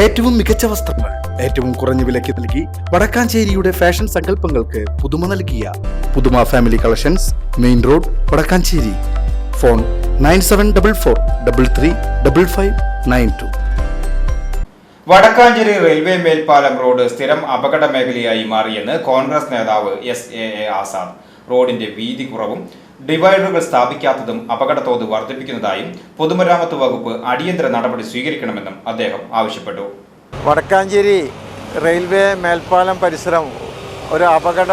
ഏറ്റവും മികച്ച വസ്ത്രങ്ങൾ ഏറ്റവും കുറഞ്ഞ വിലയ്ക്ക് നൽകി വടക്കാഞ്ചേരിയുടെ ഫാഷൻ സങ്കല്പങ്ങൾക്ക് പുതുമ നൽകിയ പുതുമ family collections main road Vadakkancherry. Phone nine seven double four double three double five nine two. Vadakkancherry railway മേൽപ്പാലം റോഡ് സ്ഥിരം അപകട മേഖലയായി മാറിയെന്ന് കോൺഗ്രസ് നേതാവ് എസ് എ ആസാദ്. റോഡിന്റെ വീതി കുറവും ഡിവൈഡറുകൾ സ്ഥാപിക്കാത്തതും അപകടത്തോത് വർദ്ധിപ്പിക്കുന്നതായും പൊതുമരാമത്ത് വകുപ്പ് അടിയന്തര നടപടി സ്വീകരിക്കണമെന്നും അദ്ദേഹം ആവശ്യപ്പെട്ടു. വടക്കാഞ്ചേരി റെയിൽവേ മേൽപ്പാലം പരിസരം ഒരു അപകട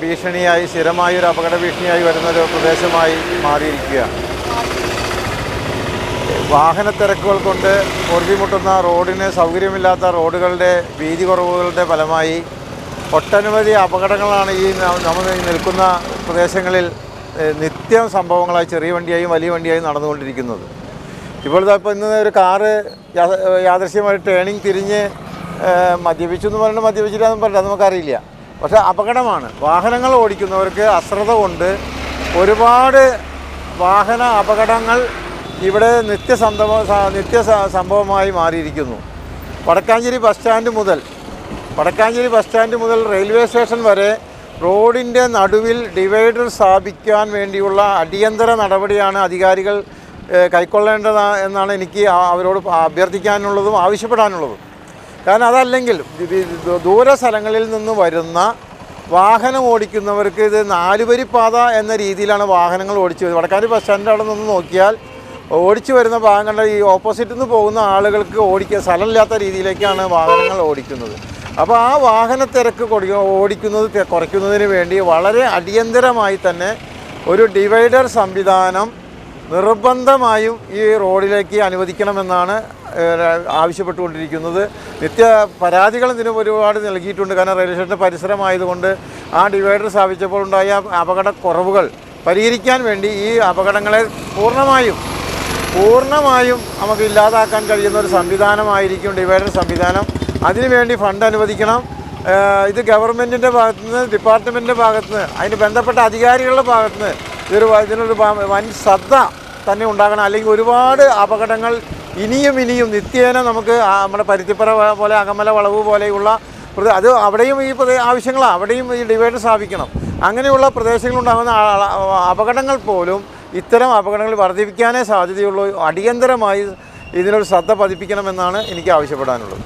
ഭീഷണിയായി സ്ഥിരമായ ഒരു അപകട ഭീഷണിയായി വരുന്ന ഒരു പ്രദേശമായി മാറിയിരിക്കുകയാണ്. വാഹനത്തിരക്കുകൾ കൊണ്ട് പൊറുതിമുട്ടുന്ന റോഡിന് സൗകര്യമില്ലാത്ത റോഡുകളുടെ വീതി കുറവുകളുടെ ഫലമായി ഒട്ടനവധി അപകടങ്ങളാണ് ഈ നമ്മൾ നിൽക്കുന്ന പ്രദേശങ്ങളിൽ നിത്യം സംഭവങ്ങളായി ചെറിയ വണ്ടിയായും വലിയ വണ്ടിയായും നടന്നുകൊണ്ടിരിക്കുന്നത്. ഇപ്പോഴത്തെ ഇപ്പോൾ ഇന്ന് ഒരു കാറ് യാദൃശ്യമായി ടേണിങ് തിരിഞ്ഞ് മദ്യപിച്ചു എന്ന് പറഞ്ഞാൽ മദ്യപിച്ചിട്ടാന്ന് പറഞ്ഞാൽ നമുക്കറിയില്ല. പക്ഷേ അപകടമാണ്. വാഹനങ്ങൾ ഓടിക്കുന്നവർക്ക് അശ്രദ്ധ കൊണ്ട് ഒരുപാട് വാഹന അപകടങ്ങൾ ഇവിടെ നിത്യസംഭവ നിത്യ സംഭവമായി മാറിയിരിക്കുന്നു. വടക്കാഞ്ചേരി ബസ് സ്റ്റാൻഡ് മുതൽ വടക്കാഞ്ചേരി ബസ് സ്റ്റാൻഡ് മുതൽ റെയിൽവേ സ്റ്റേഷൻ വരെ റോഡിന്റെ നടുവിൽ ഡിവൈഡർ സ്ഥാപിക്കാൻ വേണ്ടിയുള്ള അടിയന്തര നടപടിയാണ് അധികാരികൾ കൈക്കൊള്ളേണ്ടതാ എന്നാണ് എനിക്ക് അവരോട് അഭ്യർത്ഥിക്കാനുള്ളതും ആവശ്യപ്പെടാനുള്ളതും. കാരണം അതല്ലെങ്കിൽ ദൂര സ്ഥലങ്ങളിൽ നിന്ന് വരുന്ന വാഹനം ഓടിക്കുന്നവർക്ക് ഇത് നാലുവരി പാത എന്ന രീതിയിലാണ് വാഹനങ്ങൾ ഓടിച്ചു വരുന്നത് വടക്കാഞ്ചേരി ബസ് സ്റ്റാൻഡിന്റെ അവിടെ നിന്ന് നോക്കിയാൽ ഓടിച്ചു വരുന്ന ഭാഗങ്ങളുടെ ഈ ഓപ്പോസിറ്റിൽ നിന്ന് പോകുന്ന ആളുകൾക്ക് ഓടിക്കുക സ്ഥലമില്ലാത്ത രീതിയിലേക്കാണ് വാഹനങ്ങൾ ഓടിക്കുന്നത്. അപ്പോൾ ആ വാഹന തിരക്ക് ഓടിക്കുന്നത് കുറയ്ക്കുന്നതിന് വേണ്ടി വളരെ അടിയന്തരമായി തന്നെ ഒരു ഡിവൈഡർ സംവിധാനം നിർബന്ധമായും ഈ റോഡിലേക്ക് അനുവദിക്കണമെന്നാണ് ആവശ്യപ്പെട്ടുകൊണ്ടിരിക്കുന്നത്. നിത്യ പരാതികൾ ഇതിന് ഒരുപാട് നൽകിയിട്ടുണ്ട്. കാരണം റെയിൽവേ സ്റ്റേഷന്റെ പരിസരമായതുകൊണ്ട് ആ ഡിവൈഡർ സ്ഥാപിച്ചപ്പോൾ ഉണ്ടായ അപകടക്കുറവുകൾ പരിഹരിക്കാൻ വേണ്ടി ഈ അപകടങ്ങളെ പൂർണമായും പൂർണമായും നമുക്ക് ഇല്ലാതാക്കാൻ കഴിയുന്ന ഒരു സംവിധാനമായിരിക്കും ഡിവൈഡർ സംവിധാനം. അതിനുവേണ്ടി ഫണ്ട് അനുവദിക്കണം. ഇത് ഗവൺമെന്റിന്റെ ഭാഗത്തു നിന്ന് ഡിപ്പാർട്ട്മെന്റിന്റെ ഭാഗത്ത് നിന്ന് അതിന് ബന്ധപ്പെട്ട അധികാരികളുടെ ഭാഗത്ത് നിന്ന് ഇതൊരു ഇതിനൊരു വൻ ശ്രദ്ധ തന്നെ ഉണ്ടാകണം. അല്ലെങ്കിൽ ഒരുപാട് അപകടങ്ങൾ ഇനിയും ഇനിയും നിത്യേന നമുക്ക് നമ്മുടെ പരുത്തിപ്പറ പോലെ അകമല വളവ് പോലെയുള്ള അത് അവിടെയും ഈ ആവശ്യങ്ങളാണ് അവിടെയും ഈ ഡിവൈഡർ സ്ഥാപിക്കണം. അങ്ങനെയുള്ള പ്രദേശങ്ങളുണ്ടാകുന്ന അപകടങ്ങൾ പോലും ഇത്തരം അപകടങ്ങൾ വർദ്ധിപ്പിക്കാനേ സാധ്യതയുള്ളൂ. അടിയന്തരമായി ഇതിനൊരു ശ്രദ്ധ പതിപ്പിക്കണമെന്നാണ് എനിക്ക് ആവശ്യപ്പെടാനുള്ളത്.